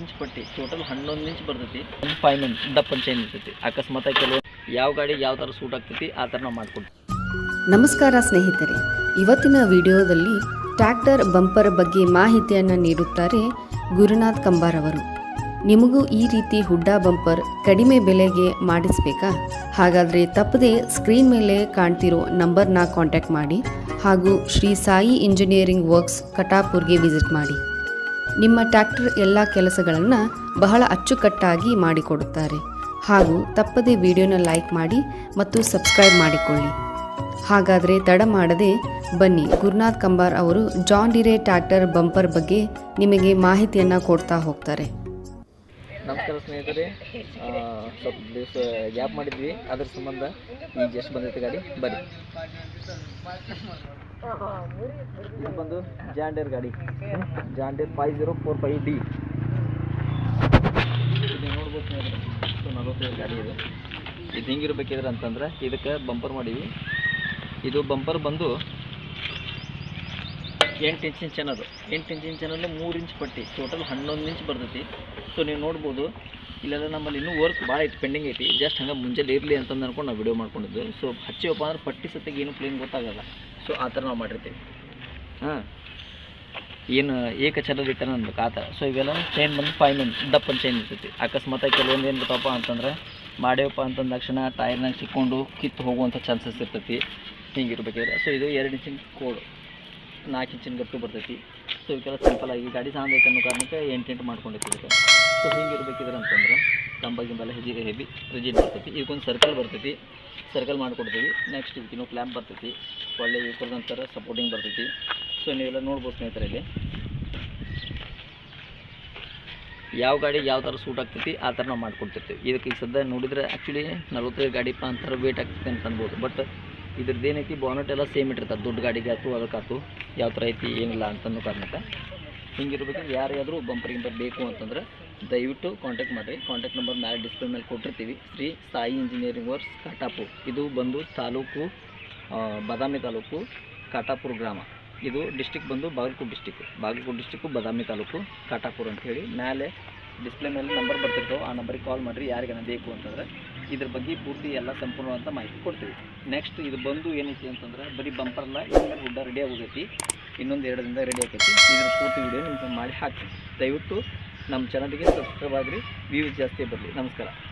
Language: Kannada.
ಇಂಚ್ ಪಟ್ಟಿ ಟೋಟಲ್ ಹನ್ನೊಂದು ಇಂಚ್ ಬರ್ತೈತಿ. ಫೈವ್ ಮಿನಿಟ್ ದಪ್ಪನ್ ಚೈನ್ ಇರ್ತೈತಿ ಅಕಸ್ಮಾತ್ ಕೆಲವು ಯಾವ ಗಾಡಿ ಯಾವ ಥರ ಸೂಟ್ ಆಗ್ತೈತಿ, ಆ ಥರ ನಾವು ಮಾಡ್ಕೊಡ್ತೀವಿ. ನಮಸ್ಕಾರ ಸ್ನೇಹಿತರೆ. ಇವತ್ತಿನ ವಿಡಿಯೋದಲ್ಲಿ ಟ್ರ್ಯಾಕ್ಟರ್ ಬಂಪರ್ ಬಗ್ಗೆ ಮಾಹಿತಿಯನ್ನು ನೀಡುತ್ತಾರೆ ಗುರುನಾಥ್ ಕಂಬಾರ್ ಅವರು. ನಿಮಗೂ ಈ ರೀತಿ ಹುಡ್ಡಾ ಬಂಪರ್ ಕಡಿಮೆ ಬೆಲೆಗೆ ಮಾಡಿಸ್ಬೇಕಾ? ಹಾಗಾದರೆ ತಪ್ಪದೆ ಸ್ಕ್ರೀನ್ ಮೇಲೆ ಕಾಣ್ತಿರೋ ನಂಬರ್ನ ಕಾಂಟ್ಯಾಕ್ಟ್ ಮಾಡಿ ಹಾಗೂ ಶ್ರೀ ಸಾಯಿ ಇಂಜಿನಿಯರಿಂಗ್ ವರ್ಕ್ಸ್ ಕಟಾಪುರ್ಗೆ ವಿಸಿಟ್ ಮಾಡಿ. ನಿಮ್ಮ ಟ್ರ್ಯಾಕ್ಟರ್ ಎಲ್ಲ ಕೆಲಸಗಳನ್ನು ಬಹಳ ಅಚ್ಚುಕಟ್ಟಾಗಿ ಮಾಡಿಕೊಡುತ್ತಾರೆ. ಹಾಗೂ ತಪ್ಪದೆ ವಿಡಿಯೋನ ಲೈಕ್ ಮಾಡಿ ಮತ್ತು ಸಬ್ಸ್ಕ್ರೈಬ್ ಮಾಡಿಕೊಳ್ಳಿ. ಹಾಗಾದರೆ ತಡ ಮಾಡದೆ ಬನ್ನಿ ಗುರುನಾಥ್ ಕಂಬಾರ್ ಅವರು ಜಾನ್ ಡಿರೆ ಟ್ರ್ಯಾಕ್ಟರ್ ಬಂಪರ್ ಬಗ್ಗೆ ನಿಮಗೆ ಮಾಹಿತಿಯನ್ನು ಕೊಡ್ತಾ ಹೋಗ್ತಾರೆ. ನಮಸ್ಕಾರ ಸ್ನೇಹಿತರೆ. ಸ್ವಲ್ಪ ದಿವಸ ಗ್ಯಾಪ್ ಮಾಡಿದ್ವಿ. ಅದ್ರ ಸಂಬಂಧ ಈ ಜಸ್ಟ್ ಬಂದೈತೆ ಗಾಡಿ. ಬರ್ರಿ ಇದು ಬಂದು ಜಾಂಡೇರ್ ಗಾಡಿ. John Deere five zero four five D ನೋಡ್ಬೋದು ನಲವತ್ತೈದು ಗಾಡಿ ಇದೆ. ಇದು ಹಿಂಗಿರ್ಬೇಕಿದ್ರೆ ಅಂತಂದ್ರೆ ಇದಕ್ಕೆ ಬಂಪರ್ ಮಾಡೀವಿ. ಇದು ಬಂಪರ್ ಬಂದು ಎಂಟು ಇಂಚಿನ ಚಾನಲ್ ಎಂಟು ಇಂಚಿನ ಚಾನಲ್ ಮೂರು ಇಂಚ್ ಪಟ್ಟಿ. ಟೋಟಲ್ ಹನ್ನೊಂದು ಇಂಚ್ ಬರ್ತೈತಿ. ಸೊ ನೀವು ನೋಡ್ಬೋದು. ಇಲ್ಲೆಲ್ಲ ನಮ್ಮಲ್ಲಿ ಇನ್ನೂ ವರ್ಕ್ ಭಾಳ ಐತಿ ಪೆಂಡಿಂಗ್ ಐತಿ. ಜಸ್ಟ್ ಹಂಗೆ ಮುಂಜಾನೆ ಇರಲಿ ಅಂತಂದು ಅನ್ಕೊಂಡು ನಾವು ವಿಡಿಯೋ ಮಾಡ್ಕೊಂಡಿದ್ದು. ಸೊ ಹಚ್ಚಿವಪ್ಪ ಅಂದ್ರೆ ಪಟ್ಟಿ ಸತ್ತಿಗೆ ಏನು ಪ್ಲೇನ್ ಗೊತ್ತಾಗಲ್ಲ. ಸೊ ಆ ಥರ ನಾವು ಮಾಡಿರ್ತೀವಿ. ಹಾಂ. ಏನು ಏಕ ಚಲದ ರಿಟರ್ನ್ ಅನ್ಬೇಕು, ಆ ಥರ. ಸೊ ಇವೆಲ್ಲ ಚೈನ್ ಬಂದು ಫೈವ್ ದಪ್ಪ ದಪ್ಪನ ಚೈನ್ ಇರ್ತೈತಿ. ಅಕಸ್ಮಾತ್ ಕೆಲವೊಂದು ಏನು ಬಿತ್ತಪ್ಪ ಅಂತಂದ್ರೆ ಮಾಡ್ಯವಪ್ಪ ಅಂತಂದ ತಕ್ಷಣ ಟೈರ್ನಾಗ ಸಿಕ್ಕೊಂಡು ಕಿತ್ತು ಹೋಗುವಂಥ ಚಾನ್ಸಸ್ ಇರ್ತೈತಿ. ಹಿಂಗಿರ್ಬೇಕಾದ್ರೆ. ಸೊ ಇದು ಎರಡು ಇಂಚಿನ ಕೋಡು ನಾಲ್ಕು ಇಂಚಿನ ಗಟ್ಟು ಬರ್ತೈತಿ. ಸೊ ಇವಕ್ಕೆಲ್ಲ ಸಿಂಪಲ್ ಆಗಿ ಗಾಡಿ ಐತೆ ಅನ್ನೋ ಕಾರಣಕ್ಕೆ ಎಂಟು ಎಂಟು ಮಾಡ್ಕೊಂಡಿರ್ತೀವಿ ಸೊ ಹಿಂಗೆ ಇರ್ಬೇಕಿದ್ರೆ ಅಂತಂದ್ರೆ ಕಂಬ ಗಿಂಬೆಲ್ಲ ಹೆಬಿ ರಿಜಿಡ್ ಬರ್ತೈತಿ. ಇವಕ್ಕೊಂದು ಸರ್ಕಲ್ ಬರ್ತೈತಿ. ಸರ್ಕಲ್ ಮಾಡಿಕೊಡ್ತೀವಿ. ನೆಕ್ಸ್ಟ್ ಇದಕ್ಕಿನ್ನೂ ಕ್ಲ್ಯಾಂಪ್ ಬರ್ತೈತಿ. ಒಳ್ಳೆ ಇವ್ರದಂತರ ಸಪೋರ್ಟಿಂಗ್ ಬರ್ತೈತಿ. ಸೊ ನೀವೆಲ್ಲ ನೋಡ್ಬೋದು ಸ್ನೇಹಿತರೆ ಇಲ್ಲಿ. ಯಾವ ಗಾಡಿಗೆ ಯಾವ ಥರ ಸೂಟ್ ಆಗ್ತೈತಿ, ಆ ಥರ ನಾವು ಮಾಡ್ಕೊಡ್ತಿರ್ತೀವಿ. ಇದಕ್ಕೆ ಈಗ ಸದ್ಯ ನೋಡಿದ್ರೆ ಆ್ಯಕ್ಚುಲಿ ನಲ್ವತ್ತೈದು ಪಾ ಅಂತಾರೆ ವೇಟ್ ಆಗ್ತೈತೆ ಅಂತ ಅನ್ಬೋದು. ಬಟ್ ಇದ್ರದ್ದು ಏನೈತಿ ಬಾನೆಟ್ ಎಲ್ಲ ಸೇಮ್ ಇಟ್ಟಿರ್ತದೆ ದೊಡ್ಡ ಗಾಡಿಗೆ ಆಯ್ತು ಅದಕ್ಕಾಯ್ತು ಯಾವ ಥರ ಐತಿ, ಏನಿಲ್ಲ ಅಂತಂದು ಕಾರಣಕ್ಕೆ. ಹಿಂಗಿರ್ಬೇಕಂದ್ರೆ ಯಾರ್ಯಾದರೂ ಬಂಪರ್ ಗಿಂಪರ್ ಬೇಕು ಅಂತಂದ್ರೆ ದಯವಿಟ್ಟು ಕಾಂಟ್ಯಾಕ್ಟ್ ಮಾಡಿರಿ. ಕಾಂಟ್ಯಾಕ್ಟ್ ನಂಬರ್ ಮೇಲೆ ಡಿಸ್ಪ್ಲೇ ಮೇಲೆ ಕೊಟ್ಟಿರ್ತೀವಿ. Shri Sai engineering works Katapur. ಇದು ಬಂದು ತಾಲೂಕು ಬಾದಾಮಿ ತಾಲೂಕು, ಕಾಟಾಪುರ ಗ್ರಾಮ. ಇದು ಡಿಸ್ಟಿಕ್ ಬಂದು ಬಾಗಲಕೋಟೆ ಡಿಸ್ಟಿಕ್ ಬಾಗಲಕೋಟೆ ಡಿಸ್ಟಿಕ್ಕು ಬಾದಾಮಿ ತಾಲೂಕು, ಕಾಟಾಪುರ ಅಂತೇಳಿ ಮೇಲೆ ಡಿಸ್ಪ್ಲೇ ಮೇಲೆ ನಂಬರ್ ಬರ್ತಿರ್ತಾವೆ. ಆ ನಂಬರಿಗೆ ಕಾಲ್ ಮಾಡಿರಿ, ಯಾರಿಗಾನ ಬೇಕು ಅಂತಂದ್ರೆ. ಇದ್ರ ಬಗ್ಗೆ ಪೂರ್ತಿ ಎಲ್ಲ ಸಂಪೂರ್ಣವಂತ ಮಾಹಿತಿ ಕೊಡ್ತೀವಿ. ನೆಕ್ಸ್ಟ್ ಇದು ಬಂದು ಏನೈತಿ ಅಂತಂದ್ರೆ ಬರೀ ಬಂಪರ್ ಅಲ್ಲ ಇನ್ಮೇಲೆ ಹುಡ್ಡ ರೆಡಿ ಆಗೋಗೈತಿ, ಇನ್ನೊಂದು ಎರಡು ದಿನದಾಗ ರೆಡಿ ಆಗೈತಿ ಇದ್ರ ಪೂರ್ತಿ ವಿಡಿಯೋ ನಿಮ್ಗೆ ಮಾಡಿ ಹಾಕ್ತೀನಿ. ದಯವಿಟ್ಟು ನಮ್ಮ ಚಾನಲ್ಗೆ ಸಬ್ಸ್ಕ್ರೈಬ್ ಆಗಿರಿ ವ್ಯೂಸ್ ಜಾಸ್ತಿ ಬರಲಿ. ನಮಸ್ಕಾರ.